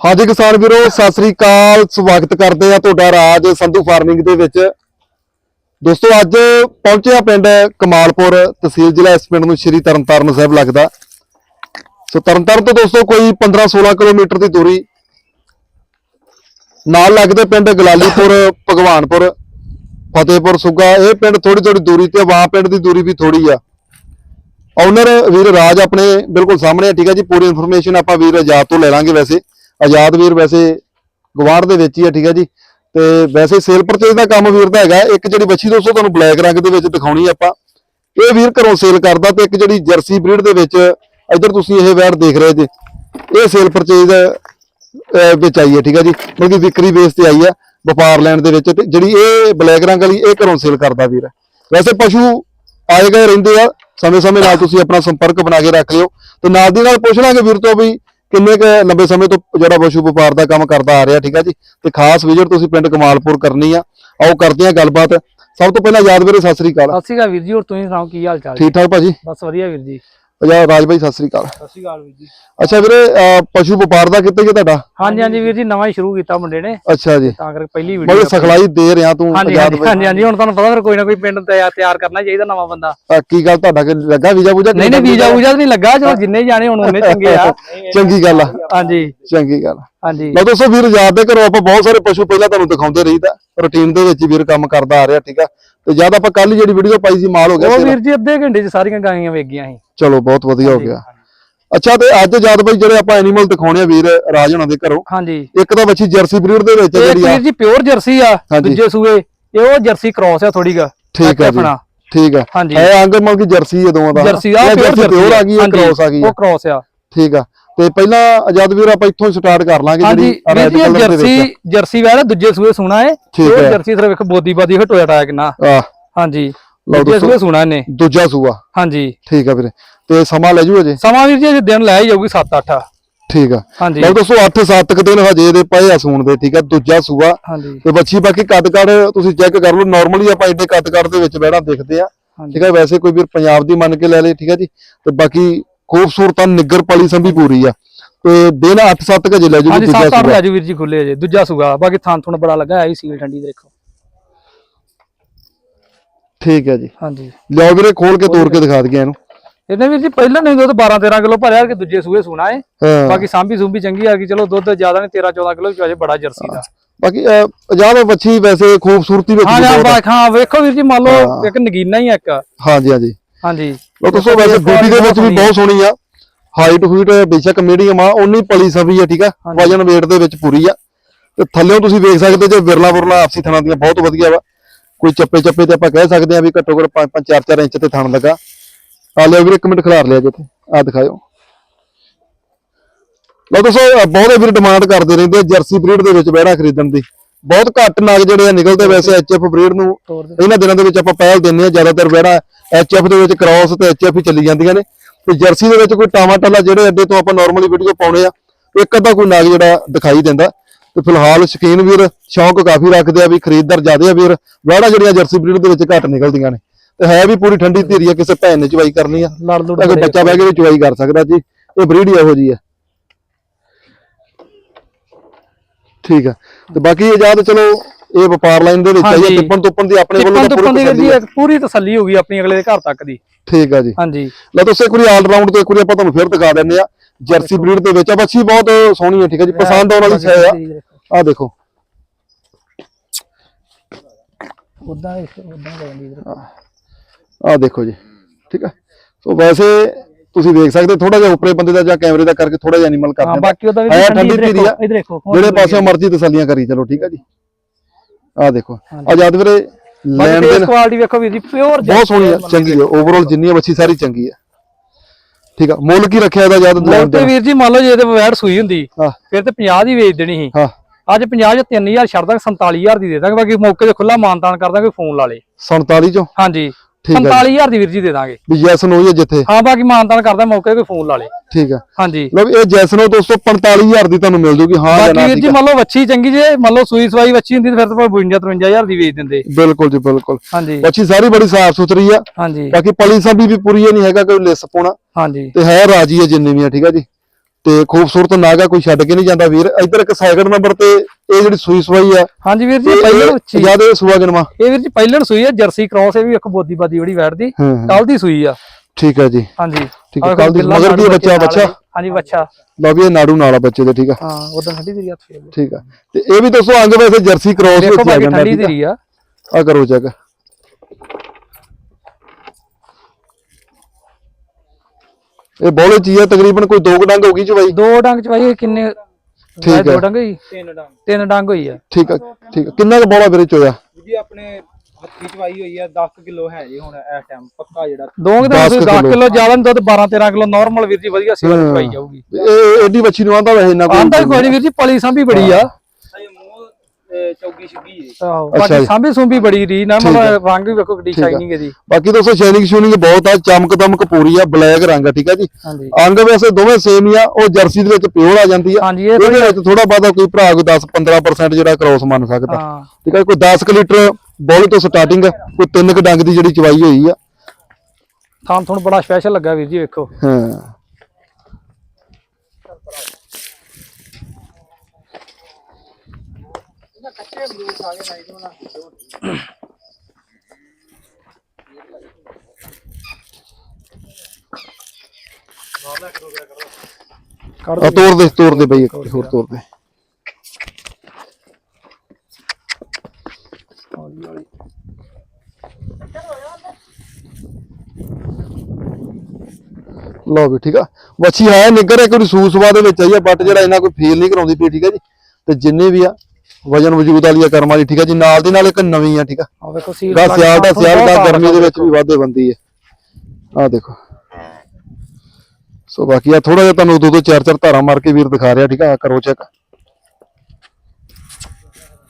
ਹਾਂਜੀ ਕਿਸਾਨ ਵੀਰੋ, ਸਤਿ ਸ੍ਰੀ ਅਕਾਲ। ਸਵਾਗਤ ਕਰਦੇ ਆ ਤੁਹਾਡਾ ਰਾਜ ਸੰਧੂ ਫਾਰਮਿੰਗ ਦੇ ਵਿੱਚ। ਦੋਸਤੋ, ਅੱਜ ਪਹੁੰਚਿਆ ਪਿੰਡ ਕਮਾਲਪੁਰ, ਤਹਿਸੀਲ ਜ਼ਿਲ੍ਹਾ ਇਸ ਪਿੰਡ ਨੂੰ ਸ਼੍ਰੀ ਤਰਨਤਾਰਨ ਸਾਹਿਬ ਲੱਗਦਾ। ਸੋ ਤਰਨਤਾਰਨ ਤੋਂ ਦੋਸਤੋ, ਕੋਈ 15-16 ਕਿਲੋਮੀਟਰ ਦੀ ਦੂਰੀ। ਨਾਲ ਲੱਗਦੇ ਪਿੰਡ ਗਲਾਲੀਪੁਰ, ਭਗਵਾਨਪੁਰ, ਫਤਿਹਪੁਰ ਸੁੱਗਾ। ਇਹ ਪਿੰਡ ਥੋੜੀ ਥੋੜੀ ਦੂਰੀ ਤੇ ਵਾਂ ਪਿੰਡ ਦੀ ਦੂਰੀ ਵੀ ਥੋੜੀ ਆ। ਓਨਰ ਵੀਰ ਰਾਜ ਆਪਣੇ ਬਿਲਕੁਲ ਸਾਹਮਣੇ ਆ, ਠੀਕ ਹੈ ਜੀ। ਪੂਰੀ ਇਨਫੋਰਮੇਸ਼ਨ ਆਪਾਂ ਵੀਰ ਆਜ਼ਾਦ ਤੋਂ ਲੈ ਲਾਂਗੇ ਵੈਸੇ। ਆਜ਼ਾਦ ਵੀਰ ਵੈਸੇ ਗਵਾੜ ਦੇ ਵਿੱਚ ਹੀ ਆ, ਠੀਕ ਹੈ ਜੀ। ਤੇ ਵੈਸੇ ਸੇਲ ਪਰਚੇਜ ਦਾ ਕੰਮ ਵੀਰ ਦਾ ਹੈਗਾ, ਇੱਕ ਜਿਹੜੀ ਬੱਚੀ ਦੋਸਤੋ ਤੁਹਾਨੂੰ ਬਲੈਕ ਰੰਗ ਦੇ ਵਿੱਚ ਦਿਖਾਉਣੀ ਆਪਾਂ। ਇਹ ਵੀਰ ਘਰੋਂ ਸੇਲ ਕਰਦਾ ਤੇ ਇੱਕ ਜਿਹੜੀ ਜਰਸੀ ਬਰੀਡ ਦੇ ਵਿੱਚ ਇੱਧਰ ਤੁਸੀਂ ਇਹ ਵੈੜ ਦੇਖ ਰਹੇ ਜੇ। ਇਹ ਸੇਲ ਪਰਚੇਜ ਵਿੱਚ ਆਈ ਹੈ ਠੀਕ ਹੈ ਜੀ। ਮਤਲਬ ਵਿਕਰੀ ਬੇਸ ਤੇ ਆਈ ਹੈ ਵਪਾਰ ਲੈਣ ਦੇ ਵਿੱਚ। ਤੇ ਜਿਹੜੀ ਇਹ ਬਲੈਕ ਰੰਗ ਵਾਲੀ, ਇਹ ਘਰੋਂ ਸੇਲ ਕਰਦਾ ਵੀਰ। ਵੈਸੇ ਪਸ਼ੂ ਆਏ ਗਏ ਰਹਿੰਦੇ ਆ ਸਮੇਂ ਸਮੇਂ ਨਾਲ ਤੁਸੀਂ ਆਪਣਾ ਸੰਪਰਕ ਬਣਾ ਕੇ ਰੱਖ ਲਿਓ। ਤੇ ਨਾਲ ਦੀ ਨਾਲ ਪੁੱਛ ਲਾਂਗੇ ਵੀਰ ਤੋਂ ਵੀ ਕਿੰਨੇ ਕੁ ਲੰਬੇ ਸਮੇਂ ਤੋਂ ਜਿਹੜਾ ਪਸ਼ੂ ਵਪਾਰ ਦਾ ਕੰਮ ਕਰਦਾ ਆ ਰਿਹਾ ਠੀਕ ਆ ਜੀ? ਤੇ ਖਾਸ ਵਿਜ਼ਿਟ ਤੁਸੀਂ ਪਿੰਡ ਕਮਾਲਪੁਰ ਕਰਨੀ ਆ। ਆਓ ਕਰਦੇ ਆ ਗੱਲਬਾਤ। ਸਭ ਤੋਂ ਪਹਿਲਾਂ ਯਾਦ ਵੀਰੇ ਸਤਿ ਸ੍ਰੀ ਅਕਾਲ। ਸਤਿ ਸ਼੍ਰੀ ਅਕਾਲ ਵੀਰ ਜੀ ਹੋਰ ਤੁਸੀਂ ਸੁਣਾਓ ਕੀ ਹਾਲ ਚਾਲ ਠੀਕ ਠਾਕ ਭਾਜੀ? ਬਸ ਵਧੀਆ ਵੀਰ ਜੀ। ਪੰਜਾਬ ਰਾਜ ਭਾਈ ਸਤਿ ਸ੍ਰੀ ਅਕਾਲ। ਸਤਿ ਸ਼੍ਰੀ ਅਕਾਲ ਵੀਰ ਜੀ। ਅੱਛਾ ਵੀਰੇ ਅਹ ਪਸ਼ੂ ਵਪਾਰ ਦਾ ਕਿੱਥੇ ਜੇ ਤੁਹਾਡਾ? ਹਾਂਜੀ ਹਾਂਜੀ ਵੀਰ ਜੀ ਨਵਾਂ ਹੀ ਸ਼ੁਰੂ ਕੀਤਾ ਮੁੰਡੇ ਨੇ। ਅੱਛਾ ਜੀ। ਤਾਂ ਕਰਕੇ ਪਹਿਲੀ ਵੀਡੀਓ ਬੜੇ ਸਖਲਾਈ ਦੇ ਰਿਹਾ ਤੂੰ ਹਾਂਜੀ ਆਜ਼ਾਦ ਹਾਂਜੀ ਹਾਂਜੀ ਹੁਣ ਤੁਹਾਨੂੰ ਪਤਾ ਫਿਰ ਕੋਈ ਨਾ ਕੋਈ ਪਿੰਡ ਤਿਆਰ ਤਿਆਰ ਕਰਨਾ ਚਾਹੀਦਾ ਨਵਾਂ ਬੰਦਾ। ਅਹ ਕੀ ਗੱਲ ਤੁਹਾਡਾ ਕਿ ਲੱਗਾ ਵੀਜ਼ਾ ਵੂਜਾ? ਨਹੀਂ ਨਹੀਂ ਵੀਜ਼ਾ ਵੂਜ਼ਾ ਤਾਂ ਨਹੀਂ ਲੱਗਾ ਚਲੋ ਜਿੰਨੇ ਜਾਣੇ ਹੁਣ ਉਹਨੇ ਚੰਗੇ ਆ। ਚੰਗੀ ਗੱਲ ਆ। ਹਾਂਜੀ। ਚੰਗੀ ਗੱਲ ਹਾਂਜੀ। ਲਓ ਦੋਸਤੋ ਵੀਰ ਯਾਦ ਦੇ ਘਰੋਂ ਆਪਾਂ ਬਹੁਤ ਸਾਰੇ ਪਸ਼ੂ ਪਹਿਲਾਂ ਤੁਹਾਨੂੰ ਦਿਖਾਉਂਦੇ ਰਹੀਦਾ। ਰੁਟੀਨ ਦੇ ਵਿੱਚ ਹੀ ਵੀਰ ਕੰਮ ਕਰਦਾ ਆ ਰਿਹਾ ਠੀਕ ਆ? ਤੇ ਜਦ ਆਪਾਂ ਕੱਲ ਜਿਹੜੀ ਵੀਡੀਓ ਪਾਈ ਸੀ ਮਾਲ ਹੋ ਗਿਆ ਉਹ ਵੀਰ ਜੀ ਅੱਧੇ ਘੰਟੇ 'ਚ ਸਾਰੀਆਂ ਗਾਈਆਂ ਵੇਖ ਗਈਆਂ ਸੀ। ਚਲੋ ਬਹੁਤ ਵਧੀਆ ਹੋ ਗਿਆ। ਅੱਛਾ ਤੇ ਅੱਜ ਜਦ ਬਈ ਜਿਹੜੇ ਆਪਾਂ ਐਨੀਮਲ ਦਿਖਾਉਣੇ ਆ ਵੀਰ ਰਾਜ ਹੋਣਾ ਦੇ ਘਰੋਂ। ਹਾਂਜੀ। ਇੱਕ ਤਾਂ ਬੱਚੀ ਜਰਸੀ ਬਰੀਡ ਦੇ ਵਿੱਚ ਇਹ ਜਿਹੜੀ ਆ। ਵੀਰ ਜੀ ਪਿਓਰ ਜਰਸੀ ਆ। ਦੂਜੇ ਸੂਏ ਇਹ ਉਹ ਜਰਸੀ ਕ੍ਰਾਸ ਆ ਥੋੜੀ ਗਾ ਠੀਕ ਆ ਜੀ। ਠੀਕ ਆ। ਹਾਂਜੀ। ਹੈ ਅੰਗ ਮਲ ਕੀ ਜਰਸੀ ਹੈ ਦੋਵਾਂ ਦਾ। ਜਰਸੀ ਆ ਇਹ ਪਿਓਰ ਜਰਸੀ ਪਿਓਰ ਆ ਗਈ ਹੈ ਕ੍ਰੋਸ ਆ ਗਈ ਉਹ ਕ੍ਰਾਸ ਆ। ਠੀਕ ਆ। ਤੇ ਪਹਿਲਾਂ ਆਜ਼ਾਦ ਵੀਰ ਆਪਾਂ ਇੱਥੋਂ ਸਟਾਰਟ ਕਰ ਲਾਂਗੇ ਹਾਂਜੀ ਆਹ ਵੀਰ red ਜੀ ਇਹ colour ਦੇ ਵਿੱਚ ਜਰਸੀ ਜਰਸੀ ਵੈੜ ਦੂਜੇ ਸੂਏ ਸੁਣਾ ਠੀਕ ਉਹ। ਜਰਸੀ ਸਿਰਫ ਇੱਕ ਬੋਦੀ ਬਾਦੀ ਹਟੋਇਆ ਟਾਇਆ ਕਿੰਨਾ। ਹਾਂਜੀ। ਲਓ ਦੂਜੇ। ਸੂਏ ਸੁਣਾ ਇਹਨੇ। ਦੂਜਾ ਸੂਆ। ਹਾਂਜੀ। ਠੀਕ ਆ ਵੀਰੇ। ਤੇ ਸਮਾਂ ਲੈ ਜੂ? ਅਜੇ ਸਮਾਂ ਵੀਰ ਜੀ ਅਜੇ ਦਿਨ ਲੈ ਹੀ ਜਾਊਗੀ 7-8 ਠੀਕ ਆ। ਹਾਂਜੀ। ਲਓ ਦੋਸਤੋ 8-7 ਕੁ ਦਿਨ ਹਜੇ ਦੇ ਪਏ ਆ ਸੂਣ ਦੇ ਠੀਕ ਆ ਦੂਜਾ ਸੂਆ। ਹਾਂਜੀ। ਤੇ ਬੱਚੀ ਬਾਕੀ ਕੱਦ ਕੱਦ ਤੁਸੀਂ ਚੈੱਕ ਕਰ ਲਓ ਨਾਰਮਲੀ ਆਪਾਂ ਏਡੇ ਕੱਦ ਕੱਦ ਦੇ ਵਿੱਚ ਬਹਿਣਾ ਦੇਖਦੇ ਆ। ਹਾਂਜੀ। ਠੀਕ ਆ ਵੈਸੇ ਕੋਈ ਵੀਰ ਪੰਜਾਬ ਦੀ ਮੰਨ ਕੇ ਲੈ ਲੇ ਠੀਕ ਆ ਜੀ। ਤੇ ਬਾਕੀ ਖੂਬਸੂਰਤ ਨਿੱਗਰ ਪਲੀ ਸੰਭੀ ਪੂਰੀ ਆ। ਤੇ ਦਿਨ 8-7 ਕੁ ਜੇ ਲੈ ਜੂਗੀ ਹਾਂਜੀ ਦੂਜਾ 7-8 ਸੂਆ। ਲੈ ਜੂ ਵੀਰ ਜੀ ਖੁੱਲੇ ਦੂਜਾ ਬਾਕੀ ਥਾਂ ਥੁਣ ਬੜਾ ਲੱਗਾ ਸੀਲ ਠੰਡੀ ਦੇਖੋ। ਠੀਕ ਹੈ ਜੀ। ਹਾਂਜੀ। ਲਿਆਓ ਵੀਰੇ ਖੋਲ ਕੇ ਤੋੜ ਕੇ ਦਿਖਾ ਦਈਏ ਇਹਨੂੰ। ਇਹਨੇ ਵੀਰ ਜੀ ਪਹਿਲਾਂ ਨਹੀਂ ਦੁੱਧ 12-13 ਕਿਲੋ ਭਰਿਆ ਕਿ ਦੂਜੇ ਸੂਏ ਸੁਣਾ ਹੈ ਹਾਂ। ਬਾਕੀ ਸਾਂਭੀ ਸੁੰਭੀ ਚੰਗੀ ਆ ਗਈ ਚਲੋ ਦੁੱਧ ਜ਼ਿਆਦਾ ਨਹੀਂ 13-14 ਕਿਲੋ ਵਿੱਚ ਅਜੇ ਬੜਾ ਜਰਸੀ ਦਾ। ਬਾਕੀ ਜ਼ਿਆਦਾ ਬੱਚੀ ਵੈਸੇ ਖੂਬਸੂਰਤੀ ਵਿੱਚ ਹਾਂ ਹਾਂ ਹਾਂ ਵੇਖੋ ਵੀਰ ਜੀ ਮੰਨ ਲਓ। ਇੱਕ ਨਗੀਨਾ ਹੀ ਇੱਕ। ਹਾਂਜੀ ਹਾਂਜੀ। ਹਾਂਜੀ। ਉਹ ਦੱਸੋ ਵੈਸੇ ਬੇਬੀ ਦੇ ਵਿੱਚ ਵੀ ਬਹੁਤ ਸੋਹਣੀ ਆ। ਹਾਈਟ ਹੂਟ ਬੇਸ਼ੱਕ ਮੀਡੀਅਮ ਆ ਉਨੀ ਪਲੀ ਸਭੀ ਆ ਠੀਕ ਆ। ਵਜਨ weight ਦੇ ਵਿੱਚ ਪੂਰੀ ਆ। ਤੇ ਥੱਲੇੋਂ ਤੁਸੀਂ ਵੇਖ ਸਕਦੇ ਜੇ ਵਿਰਲਾ ਵਿਰਲਾ ਆਪਸੀ ਥਣਾਂ ਦੀਆਂ ਬਹੁਤ ਵਧੀਆ ਵਾ। ਕੋਈ ਚੱਪੇ ਚੱਪੇ ਤੇ ਆਪਾਂ ਕਹਿ ਸਕਦੇ ਆ ਵੀ ਘੱਟੋ ਘੱਟ 5 4 4 ਇੰਚ ਤੇ ਥਣ ਲੱਗਾ। ਆ ਲਿਓ ਵੀਰੇ ਇੱਕ ਮਿੰਟ ਖਿਲਾਰ ਲਿਆ ਜਿੱਥੇ ਆ ਦਿਖਾਇਓ। ਲਓ ਦੱਸੋ ਅ, ਬਹੁਤ ਵੀਰ ਡਿਮਾਂਡ ਕਰਦੇ ਰਹਿੰਦੇ ਜਰਸੀ ਬਰੀਡ ਦੇ ਵਿੱਚ ਬਹਿੜਾ ਖਰੀਦਣ ਦੀ। ਬਹੁਤ ਘੱਟ ਨਗ ਜਿਹੜੇ ਆ ਨਿਕਲਦੇ ਵੈਸੇ ਐਚਐਫ ਬਰੀਡ ਨੂੰ। ਇਹਨਾਂ ਦਿਨਾਂ ਦੇ ਵਿੱਚ ਆਪਾਂ ਪਹਿਲ ਦਿੰਦੇ ਆ ਜ਼ਿਆਦਾਤਰ ਬਹਿੜਾ ਐਚਐਫ ਦੇ ਵਿੱਚ ਕ੍ਰਾਸ ਤੇ ਐਚਐਫ ਹੀ ਚੱਲੀ ਜਾਂਦੀਆਂ ਨੇ। ਤੇ ਜਰਸੀ ਦੇ ਵਿੱਚ ਕੋਈ ਟਾਵਾ ਟਾਲਾ ਜਿਹੜੇ ਅੱਡੇ ਤੋਂ ਆਪਾਂ ਨਾਰਮਲੀ ਵੀਡੀਓ ਪਾਉਣੇ ਆ ਇੱਕ ਅੱਧਾ ਕੋਈ ਨਗ ਜਿਹੜਾ ਦਿਖਾਈ ਦਿੰਦਾ। ਤੇ ਫਿਲਹਾਲ ਸ਼ੌਕੀਨ ਵੀਰ ਸ਼ੌਂਕ ਕਾਫੀ ਰੱਖਦੇ ਆ ਵੀ ਖਰੀਦਦਾਰ ਜ਼ਿਆਦੇ ਆ ਵੀਰ। ਬਹਿੜਾ ਜਿਹੜੀਆਂ ਜਰਸੀ ਬਰੀਡ ਦੇ ਵਿੱਚ ਘੱਟ ਨਿਕਲਦੀਆਂ ਨੇ। ਤੇ ਹੈ ਵੀ ਪੂਰੀ ਠੰਡੀ ਧੀਰੀ ਆ ਕਿਸੇ ਭੈਣ ਨੇ ਚਵਾਈ ਕਰਨੀ ਆ। ਲੜ ਲੁੜ ਕੋਈ ਬੱਚਾ ਬਹਿ ਕੇ ਵੀ ਚਵਾਈ ਕਰ ਸਕਦਾ ਜੀ ਇਹ ਬਰੀਡ ਇਹੋ ਜੀ ਆ। ਠੀਕ ਆ। ਤੇ ਬਾਕੀ ਇਜਾਜ਼ਤ ਚਲੋ ਇਹ ਵਪਾਰ ਲਾਈਨ ਦੇ ਵਿੱਚ ਆਈ। ਟਿੱਪਣ ਟੁੱਪਣ ਦੀ ਆਪਣੇ ਵੱਲੋਂ ਟਿੱਪਣ ਟੁੱਪਣ ਪੂਰੀ ਦੀ ਜੀ ਪੂਰੀ ਤਸੱਲੀ ਹੋ ਗਈ ਆਪਣੀ ਅਗਲੇ ਦੇ ਘਰ ਤੱਕ ਦੀ। ਠੀਕ ਆ ਜੀ। ਹਾਂਜੀ। ਲੈ ਤੁਸੀਂ ਇੱਕ ਵਾਰੀ ਆਲ ਰਾਉਂਡ ਤੋਂ ਇੱਕ ਵਾਰੀ ਆਪਾਂ ਤੁਹਾਨੂੰ ਫਿਰ ਦਿਖਾ ਦਿੰਦੇ ਆ। ਜਰਸੀ ਬਰੀਡ ਦੇ ਵਿੱਚ ਆ ਬੱਚੀ ਬਹੁਤ ਸੋਹਣੀ ਹੈ ਠੀਕ ਹੈ ਜੀ ਪਸੰਦ ਆਉਣ ਵਾਲੀ ਹੈ। ਆ ਆ ਦੇਖੋ। ਉਦਾਂ ਉਦਾਂ ਵੀਰ। ਆ ਦੇਖੋ ਜੀ ਠੀਕ ਆ ਸੋ ਵੈਸੇ ਤੁਸੀਂ ਦੇਖ ਸਕਦੇ ਥੋੜਾ ਜਿਹਾ ਉੱਪਰੇ ਬੰਦੇ ਦਾ ਜਾਂ ਕੈਮਰੇ ਦਾ ਕਰਕੇ ਥੋੜਾ ਜਿਹਾ ਐਨੀਮਲ ਕਰ ਹਾਂ ਬਾਕੀ ਉਹਦਾ ਵੀ ਹੈ ਠੰਡੀ ਧੀਰੀ ਆ। ਜਿਹੜੇ ਪਾਸੇ ਮਰਜ਼ੀ ਤਸੱਲੀਆਂ ਕਰੀ ਚਲੋ ਠੀਕ ਆ ਜੀ। ਆ ਦੇਖੋ। ਆਜ਼ਾਦ ਵੀਰੇ ਲੈਣ ਫੇਸ ਕੁਆਲਿਟੀ ਵੇਖੋ ਵੀਰ ਜੀ ਪਿਓਰ ਬਹੁਤ ਸੋਹਣੀ ਆ ਚੰਗੀ ਆ ਓਵਰਆਲ ਜਿੰਨੀ ਬੱਚੀ ਸਾਰੀ ਚੰਗੀ ਆ ਠੀਕ ਆ ਮੁੱਲ ਕੀ ਰੱਖਿਆ ਇਹਦਾ ਜਦ ਲੈਣ ਤੇ ਵੀਰ ਜੀ ਮੰਨ ਲਓ ਜੇ ਇਹਦੇ ਵੈੜ ਸੂਈ ਹੁੰਦੀ ਫਿਰ ਤੇ 50 ਦੀ ਵੇਚ ਦੇਣੀ ਸੀ। ਅੱਜ 50 ਚ 3000 ਛੱਡ ਦਾਂਗੇ 47000 ਦੀ ਦੇ ਦਾਂਗੇ ਬਾਕੀ ਮੌਕੇ ਤੇ ਖੁੱਲਾ ਮਾਨਤਾਨ ਕਰ ਦਾਂਗੇ ਫੋਨ ਲਾ ਲੇ 47 ਚੋਂ? ਹਾਂਜੀ। ਠੀਕ ਜੀ। 47000 ਦੀ ਵੀਰ ਜੀ ਦੇ ਦਾਂਗੇ। ਵੀ ਜੈਸਨ ਹੋਈ ਹੈ ਜਿੱਥੇ। ਹਾਂ ਬਾਕੀ ਮਾਨਤਾਨ ਕਰਦਾ ਮੌਕੇ ਤੇ ਕੋਈ ਫੋਨ ਲਾ ਲੇ। ਠੀਕ ਆ। ਹਾਂਜੀ। ਲਓ ਇਹ ਜੈਸਨੋ ਦੋਸਤੋ 45000 ਦੀ ਤੁਹਾਨੂੰ ਮਿਲ ਜੂਗੀ। ਹਾਂ ਜਾਂ ਬਾਕੀ ਵੀਰ। ਮੰਨ ਲਓ ਵੱਛੀ ਚੰਗੀ ਜੇ ਮੰਨ ਲਓ ਸੂਈ ਸਵਾਈ ਵੱਛੀ ਹੁੰਦੀ ਤੇ ਫਿਰ ਤਾਂ 52 53000 ਦੀ ਵੇਚ ਦਿੰਦੇ। ਬਿਲਕੁਲ ਜੀ ਬਿਲਕੁਲ। ਹਾਂਜੀ। ਬੱਚੀ ਸਾਰੀ ਬੜੀ ਸਾਫ਼ ਸੁਥਰੀ ਆ। ਹਾਂਜੀ। ਬਾਕੀ ਪਲੀ ਸਾਂਭੀ ਵੀ ਪੂਰੀ ਇਹ ਨਹੀਂ ਹੈਗਾ ਕੋਈ ਲਿਸ ਪਾਉਣਾ ਹਾਂਜੀ। ਤੇ ਹੈ ਰਾਜੀ ਹੈ ਜਿੰਨੇ ਵੀ ਆ ਠੀਕ ਆ ਜੀ। ਤੇ ਖੂਬਸੂਰਤ ਨਾਗ ਆ ਕੋਈ ਛੱਡ ਕੇ ਨਹੀਂ ਜਾਂਦਾ ਵੀਰ। ਇੱਧਰ ਇੱਕ ਸੈਕਿੰਡ ਨੰਬਰ ਤੇ ਇਹ ਜਿਹੜੀ ਸੂਈ ਸਵਾਈ ਆ ਹਾਂਜੀ ਵੀਰ ਜੀ ਪਹਿਲਣ ਉੱਚੀ ਜ਼ਿਆਦਾ ਸੂਆ ਜਨਮਾ? ਇਹ ਵੀਰ ਜੀ ਪਹਿਲਣ ਸੂਈ ਆ ਜਰਸੀ ਕ੍ਰਾਸ ਇਹ ਵੀ ਇੱਕ ਬੋਦੀ ਬਾਦੀ ਹਾਂ ਹਾਂ, ਕੱਲ ਦੀ ਸੂਈ ਆ। ਠੀਕ ਹੈ ਜੀ। ਹਾਂਜੀ। ਠੀਕ ਹੈ, ਆਹ ਕੱਲ੍ਹ ਦੀ ਮਗਰ ਕੀ ਬੱਚਾ, ਬੱਚਾ? ਹਾਂਜੀ ਬੱਚਾ। ਲਓ ਵੀ ਇਹ ਨਾੜੂ ਨਾਲ ਆ ਬੱਚੇ ਦੇ ਠੀਕ ਆ? ਹਾਂ ਉਦੋਂ ਠੰਡੀ ਦੀ ਹੱਥ ਫੇਰ। ਠੀਕ ਆ। ਤੇ ਇਹ ਵੀ ਦੱਸੋ ਅੰਗ ਵੈਸੇ ਜਰਸੀ ਕ੍ਰੋਸ ਦੇਖੋ ਵਿੱਚ ਆ ਜਾਂਦਾ ਠੰਡੀ ਠੀਕ ਦੀ ਆ। ਆ ਕਰੋ ਚੈੱਕ ਇਹ ਬੋਲੇ ਚੀਜ਼ ਆ ਤਕਰੀਬਨ ਕੋਈ ਦੋ ਕੁ ਡੰਗ ਹੋਗੀ ਚਵਾਈ ਦੋ ਡੰਗ ਚ ਭਾਈ ਕਿੰਨੇ ਠੀਕ ਹੈ। ਦੋ ਡੰਗ ਹੋਈ? ਤਿੰਨ ਡੰਗ। ਤਿੰਨ ਡੰਗ ਹੋਈ ਆ। ਠੀਕ ਆ ਠੀਕ ਆ। ਕਿੰਨਾ ਕੁ ਬੋਲਾ ਵੀਰੇ ਚੋਇਆ ਜੀ ਆਪਣੇ ਹੱਥੀ ਚਵਾਈ ਹੋਈ ਆ 10 ਕਿਲੋ ਹੈ ਜੀ ਹੁਣ ਇਸ ਟਾਈਮ ਪੱਕਾ ਜਿਹੜਾ। ਦੋ ਕਿ ਦਸ 10 ਕਿੱਲੋ। ਕਿਲੋ ਜ਼ਿਆਦਾ ਨਹੀਂ ਦੁੱਧ 12 13 ਕਿਲੋ ਨਾਰਮਲ ਵੀਰ ਜੀ ਵਧੀਆ ਸੇਵਾ ਹਾਂ। ਪਾਈ ਜਾਊਗੀ। ਇਹ ਐਡੀ ਬੱਚੀ ਨੂੰ ਆਂਦਾ ਵੈਸੇ ਇੰਨਾ ਆਂਦਾ ਕੋਈ ਕੋਈ ਨਹੀਂ। ਵੀਰ ਜੀ ਪਲੀ ਸਾਂਭੀ ਬੜੀ ਆ। ਚੌਗੀ ਛਿੱਗੀ ਜੀ। ਆਹੋ। ਅੱਛਾ ਬਾਕੀ ਜੀ। ਸਾਂਭੀ ਸੁੰਭੀ ਬੜੀ ਰੀ ਨਾ ਮਤਲਬ ਰੰਗ ਵੀ ਵੇਖੋ ਕਿੱਡੀ ਸ਼ਾਈਨਿੰਗ ਹੈ। ਜੀ। ਬਾਕੀ ਦੋਸਤੋ ਸ਼ਾਈਨਿੰਗ ਸ਼ੂਨਿੰਗ ਬਹੁਤ ਆ ਚਮਕ ਦਮਕ ਪੂਰੀ ਆ ਬਲੈਕ ਰੰਗ ਆ ਠੀਕ ਆ ਜੀ। ਹਾਂਜੀ। ਅੰਗ ਵੈਸੇ ਦੋਵੇਂ ਸੇਮ ਹੀ ਆ ਉਹ ਜਰਸੀ ਦੇ ਵਿੱਚ ਪਿਓਰ ਆ ਜਾਂਦੀ ਆ। ਹਾਂਜੀ ਇਹ ਇਹਦੇ ਵਿੱਚ ਥੋੜਾ ਬਾਦਾ ਕੋਈ ਭਰਾ ਕੋਈ 10 15% ਜਿਹੜਾ ਕ੍ਰੋਸ ਮੰਨ ਸਕਦਾ। ਹਾਂ। ਠੀਕ ਆ ਕੋਈ 10 ਕੁ ਲੀਟਰ ਬੋਲ ਤੋਂ ਸਟਾਰਟਿੰਗ ਕੋਈ 3 ਕ ਡੰਗ ਦੀ ਜਿਹੜੀ ਚਵਾਈ ਹੋਈ ਆ। ਥਾਂ ਤੁਹਾਨੂੰ ਬੜਾ ਸਪੈਸ਼ਲ ਲੱਗਾ ਵੀਰ ਜੀ ਵੇਖੋ। ਹਾਂ। ਆ ਤੋੜ ਦੇ ਤੋੜ ਦੇ ਬਈ ਇੱਕ ਹੋਰ ਤੋੜ ਦੇ। ਲਓ ਵੀ ਠੀਕ ਆ। ਵੱਛੀ ਹੈ ਨਿੱਗਰ ਇੱਕ ਵਾਰੀ ਸੂਸਵਾ ਦੇ ਵਿੱਚ ਆਈ ਆ ਬਟ ਜਿਹੜਾ ਇਹਨਾਂ ਕੋਈ ਫੀਲ ਨਹੀਂ ਕਰਾਉਂਦੀ ਪਈ ਠੀਕ ਆ ਜੀ? ਤੇ ਜਿੰਨੇ ਵੀ ਆ ਵਜਨ ਵਜੂਦ ਵਾਲੀ ਆ ਕਰਮ ਵਾਲੀ ਠੀਕ ਆ ਜੀ? ਨਾਲ ਦੀ ਨਾਲ ਇੱਕ ਨਵੀਂ ਆ ਠੀਕ ਆ। ਆ ਵੇਖੋ ਸੀਲ ਦਾ ਸਿਆਲ ਦਾ ਸਿਆਲ ਦਾ ਗਰਮੀ ਦੇ ਵਿੱਚ ਵੀ ਵਾਧੇ ਬੰਦੀ ਹੈ ਆ ਦੇਖੋ। ਸੋ ਬਾਕੀ ਆ ਥੋੜਾ ਜਿਹਾ ਤੁਹਾਨੂੰ ਦੋ ਦੋ ਚਾਰ ਚਾਰ ਧਾਰਾਂ ਮਾਰ ਕੇ ਵੀਰ ਦਿਖਾ ਰਿਹਾ ਠੀਕ ਆ ਆਹ ਕਰੋ ਚੈੱਕ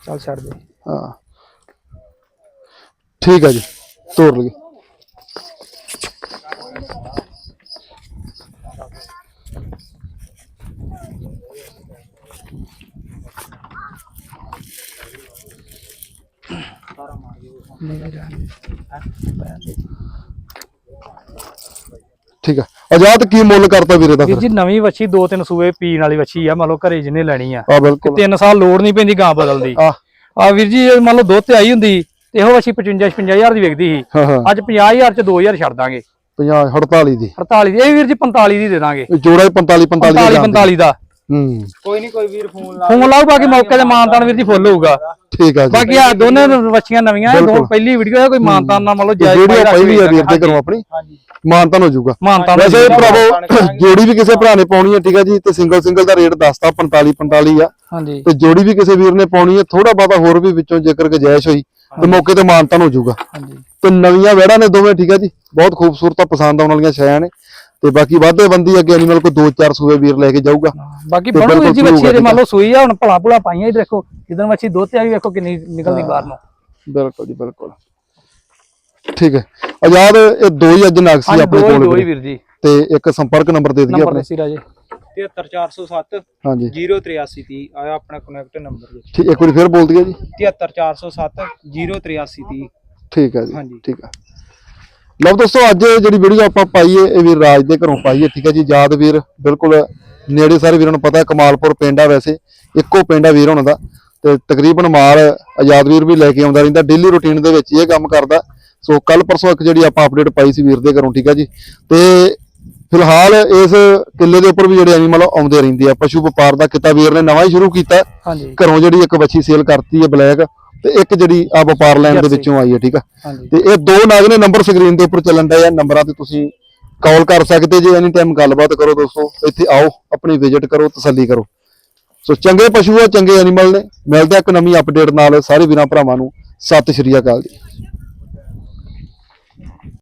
ਚੱਲ ਛੱਡ ਦੇ ਹਾਂ ਠੀਕ ਆ ਜੀ ਤੋੜ ਲਗੇ ਠੀਕ ਆ ਆਜ਼ਾਦ ਕੀ ਮੁੱਲ ਕਰਤਾ ਵੀਰੇ ਦਾ ਵੀਰ ਜੀ ਨਵੀਂ ਵੱਛੀ ਦੋ ਤਿੰਨ ਸੂਏ ਪੀਣ ਵਾਲੀ ਵੱਛੀ ਆ ਮੰਨ ਲਓ ਘਰੇ ਜਿਹਨੇ ਲੈਣੀ ਆ। ਆ ਬਿਲਕੁਲ। ਤਿੰਨ ਸਾਲ ਲੋੜ ਨਹੀਂ ਪੈਂਦੀ ਗਾਂ ਬਦਲਦੀ। ਆ ਆ ਵੀਰ ਜੀ ਮੰਨ ਲਓ ਦੁੱਧ ਤੇ ਆਈ ਹੁੰਦੀ ਤੇ ਇਹੋ ਵੱਛੀ 55 55000 ਦੀ ਵਿਕਦੀ ਸੀ। ਅੱਜ 50000 ਚ 2000 ਛੱਡ ਦਾਂਗੇ। 50 48 ਦੀ। 48 ਦੀ ਇਹ ਵੀਰ ਜੀ 45 ਦੀ ਦੇ ਦਾਂਗੇ। ਜੋੜਾ ਹੀ 45 45 45 ਦਾ 45 ਦਾ। ਹੂੰ। ਕੋਈ ਨਹੀਂ ਕੋਈ ਵੀਰ ਫੋਨ ਲਾ ਫੋਨ ਲਾਓ ਬਾਕੀ ਮੌਕੇ ਤੇ ਮਾਨਤਾਨ ਵੀਰ ਜੀ ਫੁੱਲ ਹੋਊਗਾ। ਠੀਕ ਆ ਜੀ। ਬਾਕੀ ਆ ਦੋਨੇ ਵੱਛੀਆਂ ਨਵੀਆਂ ਇਹ ਦੋ। ਪਹਿਲੀ ਵੀਡੀਓ ਹੈ ਕੋਈ ਮਾਨਤਾਨ ਨਾ ਮੰਨ ਲਓ ਜਾਇਜ਼ ਵੀਡੀਓ ਪਹਿਲੀ ਆ ਵੀਰ ਦੇ। ਘਰੋਂ ਆਪਣੀ। ਹਾਂਜੀ। ਮਾਨਤਨ ਹੋ ਜਾਊਗਾ। ਮਾਨਤਾਨ ਵੈਸੇ। ਭਰਾਵੋ ਜੋੜੀ ਵੀ ਕਿਸੇ ਭਰਾ ਨੇ ਪਾਉਣੀ ਹੈ ਠੀਕ ਹੈ ਜੀ ਤੇ ਸਿੰਗਲ ਸਿੰਗਲ ਦਾ ਰੇਟ ਦੱਸਤਾ 45 45 ਆ। ਹਾਂਜੀ। ਤੇ ਜੋੜੀ ਵੀ ਕਿਸੇ ਵੀਰ ਨੇ ਪਾਉਣੀ ਹੈ ਥੋੜਾ ਬਹੁਤਾ ਹੋਰ ਵੀ ਵਿੱਚੋਂ ਜੇਕਰ ਗੁੰਜਾਇਸ਼ ਹੋਈ ਤੇ ਮੌਕੇ ਤੇ ਮਾਨਤਨ ਹੋ ਜਾਊਗਾ। ਹਾਂਜੀ। ਤੇ ਨਵੀਆਂ ਵਹਿੜਾਂ ਨੇ ਦੋਵੇਂ ਠੀਕ ਹੈ ਜੀ ਬਹੁਤ ਖੂਬਸੂਰਤ ਆ ਪਸੰਦ ਆਉਣ ਵਾਲੀਆਂ ਛਾਇਆ ਨੇ। ਤੇ ਬਾਕੀ ਵਾਧੇ ਬੰਦੀ ਅੱਗੇ ਐਨੀਮਲ ਕੋ ਦੋ ਚਾਰ ਸੂਏ ਵੀਰ ਲੈ ਕੇ ਜਾਊਗਾ। ਬਾਕੀ ਤੇ ਬਣੂ ਜੀ ਵੱਛੀ ਦੇ ਠੀਕ ਮੰਨ ਲਓ ਸੂਈ ਆ ਹੁਣ ਭਲਾ ਭੁਲਾ ਪਾਈਆਂ ਹੀ ਦੇਖੋ ਜਦੋਂ ਵੱਛੀ ਦੁੱਧ ਤੇ ਆ ਗਈ ਵੇਖੋ ਕਿੰਨੀ ਨਿਕਲਦੀ ਬਾਹਰ ਨੂੰ। ਬਿਲਕੁਲ ਜੀ ਬਿਲਕੁਲ। ਠੀਕ ਹੈ। ਆਜ਼ਾਦ ਇਹ ਦੋ ਹੀ ਅੱਜ ਨਗ ਸੀ ਆਪਣੇ ਦੋ ਕੋਲ ਦੋ ਹੀ ਵੀਰੇ। ਵੀਰ ਜੀ। ਤੇ ਇੱਕ ਸੰਪਰਕ ਨੰਬਰ ਦੇ ਦਈਏ ਆਪਣੇ। ਦੱਸੀ ਰਾਜੇ 73407 ਹਾਂਜੀ। 08330 ਆਇਆ ਆਪਣਾ ਕਨੈਕਟ ਨੰਬਰ ਜੀ। ਠੀਕ ਇੱਕ ਵਾਰੀ ਫਿਰ ਬੋਲ ਦਈਏ ਜੀ। 73407 08330 ਠੀਕ ਹੈ ਜੀ ਹਾਂਜੀ। ਠੀਕ ਹੈ ਲਓ ਦੋਸਤੋ ਅੱਜ ਜਿਹੜੀ ਵੀਡੀਓ ਆਪਾਂ ਪਾਈ ਹੈ ਇਹ ਵੀਰ ਰਾਜ ਦੇ ਘਰੋਂ ਪਾਈ ਹੈ ਠੀਕ ਹੈ ਜੀ? ਯਾਦ ਵੀਰ ਬਿਲਕੁਲ ਨੇੜੇ ਸਾਰੇ ਵੀਰਾਂ ਨੂੰ ਪਤਾ ਹੈ ਕਮਾਲਪੁਰ ਪਿੰਡ ਆ ਵੈਸੇ ਇੱਕੋ ਪਿੰਡ ਆ ਵੀਰ ਉਹਨਾਂ ਦਾ। ਤੇ ਤਕਰੀਬਨ ਮਾਲ ਆਜ਼ਾਦ ਵੀਰ ਵੀ ਲੈ ਕੇ ਆਉਂਦਾ ਰਹਿੰਦਾ ਡੇਲੀ ਰੁਟੀਨ ਦੇ ਵਿੱਚ ਇਹ ਕੰਮ ਕਰਦਾ। ਸੋ ਕੱਲ ਪਰਸੋਂ ਇੱਕ ਜਿਹੜੀ ਆਪਾਂ ਅਪਡੇਟ ਪਾਈ ਸੀ ਵੀਰ ਦੇ ਘਰੋਂ ਠੀਕ ਹੈ ਜੀ? ਤੇ ਫਿਲਹਾਲ ਇਸ ਕਿੱਲੇ ਦੇ ਉੱਪਰ ਵੀ ਜਿਹੜੇ ਐਨੀਮਲ ਆਉਂਦੇ ਰਹਿੰਦੇ ਆ ਪਸ਼ੂ ਵਪਾਰ ਦਾ ਕਿੱਤਾ ਵੀਰ ਨੇ ਨਵਾਂ ਹੀ ਸ਼ੁਰੂ ਕੀਤਾ। ਘਰੋਂ ਜਿਹੜੀ ਇੱਕ ਬੱਚੀ ਸੇਲ ਕਰਤੀ ਹੈ ਬਲੈਕ ਤੇ ਇੱਕ ਜਿਹੜੀ ਆ ਵਪਾਰ ਲੈਣ ਦੇ। ਵਿੱਚੋਂ ਆਈ ਹੈ ਠੀਕ ਆ? ਤੇ ਇਹ ਦੋ ਨਗ ਨੇ ਨੰਬਰ ਸਕਰੀਨ ਦੇ ਉੱਪਰ ਚੱਲਣ ਦਾ ਆ ਨੰਬਰਾਂ ਤੇ ਤੁਸੀਂ ਕਾਲ ਕਰ ਸਕਦੇ ਜੇ ਐਨੀ ਟਾਈਮ ਗੱਲਬਾਤ ਕਰੋ ਦੋਸਤੋ। ਇੱਥੇ ਆਓ ਆਪਣੀ ਵਿਜ਼ਿਟ ਕਰੋ ਤਸੱਲੀ ਕਰੋ। ਸੋ ਚੰਗੇ ਪਸ਼ੂ ਆ ਚੰਗੇ ਐਨੀਮਲ ਨੇ। ਮਿਲਦੇ ਆ ਇੱਕ ਨਵੀਂ ਅਪਡੇਟ ਨਾਲ। ਸਾਰੇ ਵੀਰਾਂ ਭਰਾਵਾਂ ਨੂੰ ਸਤਿ ਸ਼੍ਰੀ ਅਕਾਲ ਜੀ।